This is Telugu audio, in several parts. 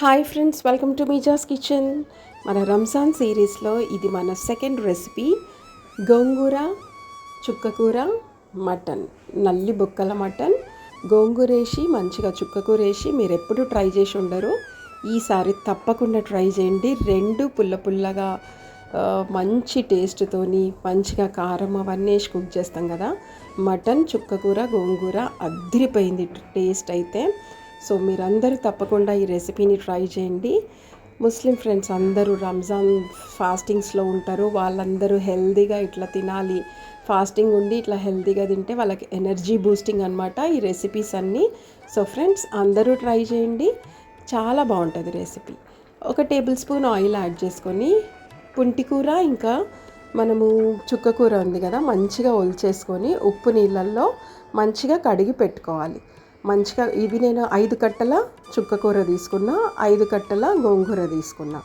Hi friends welcome to మీజాస్ kitchen. మన రంజాన్ సిరీస్లో ఇది మన సెకండ్ రెసిపీ గోంగూర చుక్కకూర మటన్. నల్లి బొక్కల మటన్. గోంగూరేసి మంచిగా చుక్కకూర వేసి మీరు ఎప్పుడు ట్రై చేసి ఉండరు. ఈసారి తప్పకుండా ట్రై చేయండి. రెండు పుల్ల పుల్లగా మంచి టేస్ట్తోని మంచిగా కారం అవన్నీ వేసి కుక్ చేస్తాం కదా. మటన్ చుక్కకూర గోంగూర అదిరిపోయింది టేస్ట్ అయితే. సో మీరందరూ తప్పకుండా ఈ రెసిపీని ట్రై చేయండి. ముస్లిం ఫ్రెండ్స్ అందరూ రంజాన్ ఫాస్టింగ్స్లో ఉంటారు. వాళ్ళందరూ హెల్దీగా ఇట్లా తినాలి. ఫాస్టింగ్ ఉండి ఇట్లా హెల్తీగా తింటే వాళ్ళకి ఎనర్జీ బూస్టింగ్ అనమాట ఈ రెసిపీస్ అన్నీ. సో ఫ్రెండ్స్ అందరూ ట్రై చేయండి. చాలా బాగుంటుంది రెసిపీ. ఒక టేబుల్ స్పూన్ ఆయిల్ యాడ్ చేసుకొని పుంటికూర ఇంకా మనము చుక్కకూర ఉంది కదా మంచిగా ఒలిచేసుకొని ఉప్పు నీళ్ళల్లో మంచిగా కడిగి పెట్టుకోవాలి. మంచిగా ఇది నేను ఐదు కట్టల చుక్కకూర తీసుకున్నా ఐదు కట్టల గోంగూర తీసుకున్నా.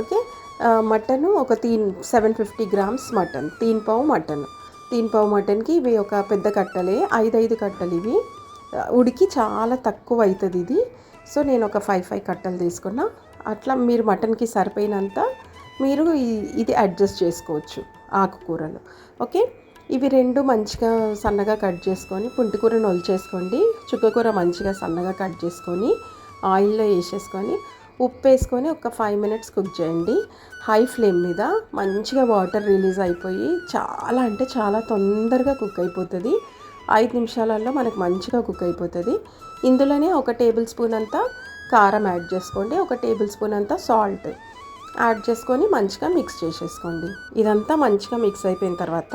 ఓకే? మటను ఒక తీన్ సెవెన్ ఫిఫ్టీ గ్రామ్స్ మటన్ తీన్ పావు మటన్. తీన్ పావు మటన్కి ఇవి ఒక పెద్ద కట్టలే ఐదు ఐదు కట్టలు ఇవి. ఉడికి చాలా తక్కువ అవుతుంది ఇది. సో నేను ఒక ఫైవ్ ఫైవ్ కట్టలు తీసుకున్నా. అట్లా మీరు మటన్కి సరిపోయినంత మీరు ఇది అడ్జస్ట్ చేసుకోవచ్చు ఆకుకూరలు. ఓకే? ఇవి రెండు మంచిగా సన్నగా కట్ చేసుకొని పుంటికూర నొలిచేసుకోండి. చుక్కకూర మంచిగా సన్నగా కట్ చేసుకొని ఆయిల్లో వేసేసుకొని ఉప్పు వేసుకొని ఒక ఫైవ్ మినిట్స్ కుక్ చేయండి. హై ఫ్లేమ్ మీద మంచిగా వాటర్ రిలీజ్ అయిపోయి చాలా అంటే చాలా తొందరగా కుక్ అయిపోతుంది. ఐదు నిమిషాలలో మనకు మంచిగా కుక్ అయిపోతుంది. ఇందులోనే ఒక టేబుల్ స్పూన్ అంతా కారం యాడ్ చేసుకోండి. ఒక టేబుల్ స్పూన్ అంతా సాల్ట్ యాడ్ చేసుకొని మంచిగా మిక్స్ చేసేసుకోండి. ఇదంతా మంచిగా మిక్స్ అయిపోయిన తర్వాత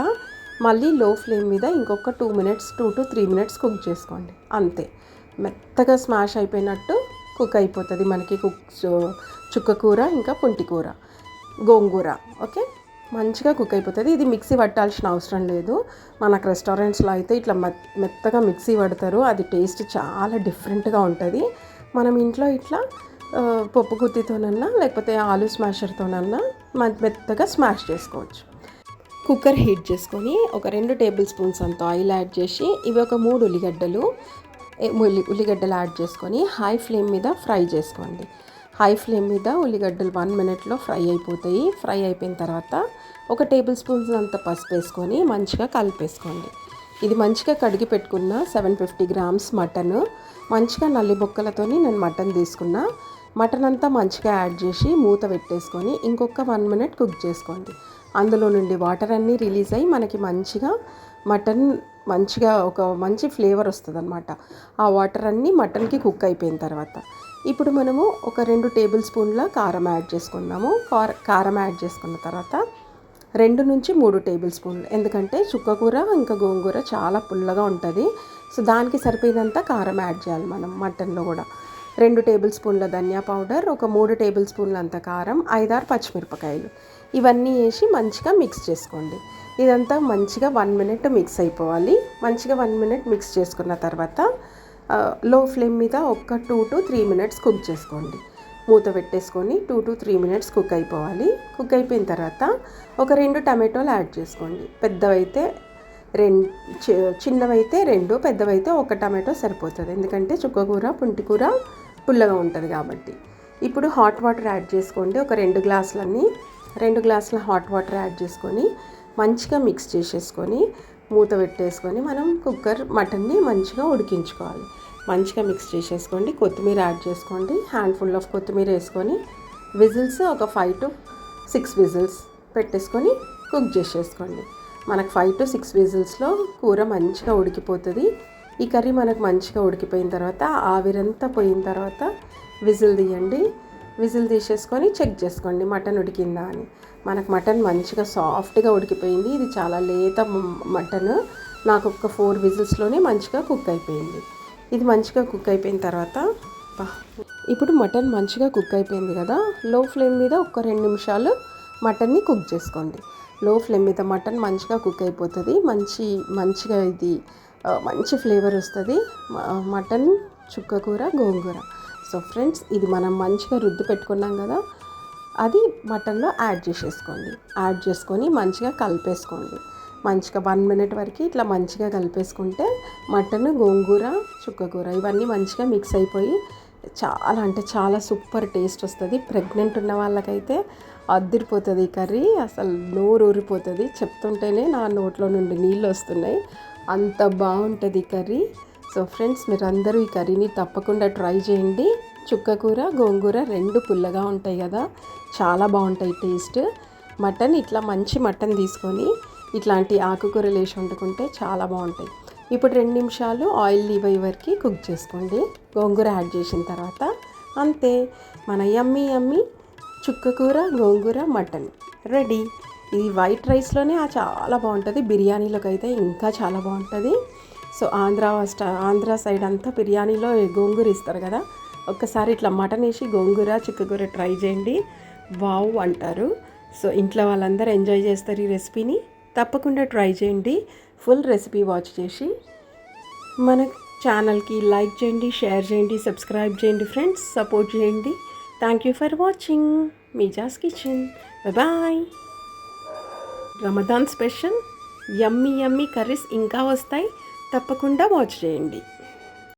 మళ్ళీ లో ఫ్లేమ్ మీద ఇంకొక two minutes two to three minutes cook చేసుకోండి. అంతే. మెత్తగా స్మాష్ అయిపోయినట్టు కుక్ అయిపోతుంది మనకి కుక్ చుక్క కూర ఇంకా పుంటి కూర గోంగూర ఓకే మంచిగా కుక్ అయిపోతుంది. ఇది మిక్సీ పట్టాల్సిన అవసరం లేదు. మనకు రెస్టారెంట్స్లో అయితే ఇట్లా మెత్తగా మిక్సీ పడతారు. అది టేస్ట్ చాలా డిఫరెంట్గా ఉంటుంది. మనం ఇంట్లో ఇట్లా పప్పు గుత్తితోనన్నా లేకపోతే ఆలు స్మాషర్తోనన్నా మ- మెత్తగా స్మాష్ చేసుకోవచ్చు. కుక్కర్ హీట్ చేసుకొని ఒక రెండు టేబుల్ స్పూన్స్ అంత ఆయిల్ యాడ్ చేసి ఇవి ఒక మూడు ఉల్లిగడ్డలు ఉల్లి ఉల్లిగడ్డలు యాడ్ చేసుకొని హై ఫ్లేమ్ మీద ఫ్రై చేసుకోండి. హై ఫ్లేమ్ మీద ఉల్లిగడ్డలు వన్ మినిట్లో ఫ్రై అయిపోతాయి. ఫ్రై అయిపోయిన తర్వాత ఒక టేబుల్ స్పూన్స్ అంత పసుపు వేసుకొని మంచిగా కలిపేసుకోండి. ఇది మంచిగా కడిగి పెట్టుకున్న సెవెన్ ఫిఫ్టీ గ్రామ్స్ మటన్. మంచిగా నల్లి బొక్కలతోని నేను మటన్ తీసుకున్నా. మటన్ అంతా మంచిగా యాడ్ చేసి మూత పెట్టేసుకొని ఇంకొక వన్ మినిట్ కుక్ చేసుకోండి. అందులో నుండి వాటర్ అన్నీ రిలీజ్ అయ్యి మనకి మంచిగా మటన్ మంచిగా ఒక మంచి ఫ్లేవర్ వస్తుంది అనమాట ఆ వాటర్ అన్నీ మటన్కి కుక్ అయిపోయిన తర్వాత. ఇప్పుడు మనము ఒక రెండు టేబుల్ స్పూన్ల కారం యాడ్ చేసుకున్నాము. కార- కారం యాడ్ చేసుకున్న తర్వాత రెండు నుంచి మూడు టేబుల్ స్పూన్లు. ఎందుకంటే చుక్కకూర ఇంకా గోంగూర చాలా పుల్లగా ఉంటుంది. సో దానికి సరిపోయినంత కారం యాడ్ చేయాలి మనం మటన్లో కూడా. రెండు టేబుల్ స్పూన్ల ధనియా పౌడర్ ఒక మూడు టేబుల్ స్పూన్ల అంత కారం ఐదారు పచ్చిమిరపకాయలు. ఇవన్నీ వేసి మంచిగా మిక్స్ చేసుకోండి. ఇదంతా మంచిగా వన్ మినిట్ మిక్స్ అయిపోవాలి. మంచిగా వన్ మినిట్ మిక్స్ చేసుకున్న తర్వాత లో ఫ్లేమ్ మీద ఒక two to three minutes cook చేసుకోండి. మూత పెట్టేసుకొని two to three minutes cook అయిపోవాలి. కుక్ అయిపోయిన తర్వాత ఒక రెండు టమాటోలు యాడ్ చేసుకోండి. పెద్దవైతే రెండు చిన్నవైతే రెండు పెద్దవైతే ఒక టమాటో సరిపోతుంది. ఎందుకంటే చుక్కకూర పుంటికూర పుల్లగా ఉంటుంది కాబట్టి. ఇప్పుడు హాట్ వాటర్ యాడ్ చేసుకోండి. ఒక రెండు గ్లాసులన్నీ రెండు గ్లాసుల హాట్ వాటర్ యాడ్ చేసుకొని మంచిగా మిక్స్ చేసేసుకొని మూత పెట్టేసుకొని మనం కుక్కర్ మటన్ని మంచిగా ఉడికించుకోవాలి. మంచిగా మిక్స్ చేసేసుకోండి. కొత్తిమీర యాడ్ చేసుకోండి. హ్యాండ్ ఫుల్ ఆఫ్ కొత్తిమీర వేసుకొని విజిల్స్ ఒక ఫైవ్ టు సిక్స్ విజిల్స్ పెట్టేసుకొని కుక్ చేసేసుకోండి. మనకు ఫైవ్ టు సిక్స్ విజిల్స్లో కూర మంచిగా ఉడికిపోతుంది. ఈ కర్రీ మనకు మంచిగా ఉడికిపోయిన తర్వాత ఆవిరంతా పోయిన తర్వాత విజిల్ తీయండి. విజిల్ తీసేసుకొని చెక్ చేసుకోండి మటన్ ఉడికిందా అని. మనకు మటన్ మంచిగా సాఫ్ట్గా ఉడికిపోయింది. ఇది చాలా లేత మటన్. నాకు ఒక ఫోర్ విజిల్స్లోనే మంచిగా కుక్ అయిపోయింది. ఇది మంచిగా కుక్ అయిపోయిన తర్వాత ఇప్పుడు మటన్ మంచిగా కుక్ అయిపోయింది కదా లో ఫ్లేమ్ మీద ఒక రెండు నిమిషాలు మటన్ని కుక్ చేసుకోండి. లో ఫ్లేమ్ మీద మటన్ మంచిగా కుక్ అయిపోతుంది. మంచి మంచిగా ఇది మంచి ఫ్లేవర్ వస్తుంది. మటన్ చుక్క కూర గోంగూర. సో ఫ్రెండ్స్ ఇది మనం మంచిగా రుద్ది పెట్టుకున్నాం కదా అది మటన్లో యాడ్ చేసేసుకోండి. యాడ్ చేసుకొని మంచిగా కలిపేసుకోండి. మంచిగా వన్ మినిట్ వరకు ఇట్లా మంచిగా కలిపేసుకుంటే మటన్ గోంగూర చుక్కకూర ఇవన్నీ మంచిగా మిక్స్ అయిపోయి చాలా అంటే చాలా సూపర్ టేస్ట్ వస్తుంది. ప్రెగ్నెంట్ ఉన్న వాళ్ళకైతే అద్దరిపోతుంది ఈ కర్రీ. అసలు నోరు ఊరిపోతుంది. చెప్తుంటేనే నా నోట్లో నుండి నీళ్ళు వస్తున్నాయి. అంత బాగుంటుంది కర్రీ. సో ఫ్రెండ్స్ మీరు అందరూ ఈ కర్రీని తప్పకుండా ట్రై చేయండి. చుక్కకూర గోంగూర రెండు పుల్లగా ఉంటాయి కదా. చాలా బాగుంటాయి టేస్ట్. మటన్ ఇట్లా మంచి మటన్ తీసుకొని ఇట్లాంటి ఆకుకూరలు వేసి వండుకుంటే చాలా బాగుంటాయి. ఇప్పుడు రెండు నిమిషాలు ఆయిల్ లీవై వరకు కుక్ చేసుకోండి. గోంగూర యాడ్ చేసిన తర్వాత అంతే. మన యమ్మీ యమ్మీ చుక్కకూర గోంగూర మటన్. రెడీ. ఇది వైట్ రైస్లోనే ఆ చాలా బాగుంటుంది. బిర్యానీలోకి అయితే ఇంకా చాలా బాగుంటుంది. సో ఆంధ్ర ఆంధ్ర సైడ్ అంతా బిర్యానీలో గోంగూర ఇస్తారు కదా. ఒక్కసారి ఇట్లా మటన్ వేసి గోంగూర చిక్కకూర ట్రై చేయండి. వావ్ అంటారు. సో ఇంట్లో వాళ్ళందరూ ఎంజాయ్ చేస్తారు ఈ రెసిపీని. తప్పకుండా ట్రై చేయండి. ఫుల్ రెసిపీ వాచ్ చేసి మన ఛానల్కి లైక్ చేయండి షేర్ చేయండి సబ్స్క్రైబ్ చేయండి ఫ్రెండ్స్. సపోర్ట్ చేయండి. Thank you for watching. మీజాస్ kitchen. Bye. Ramadan special. Yummy yummy curries ఇంకా వస్తాయి. తప్పకుండా వాచ్ చేయండి.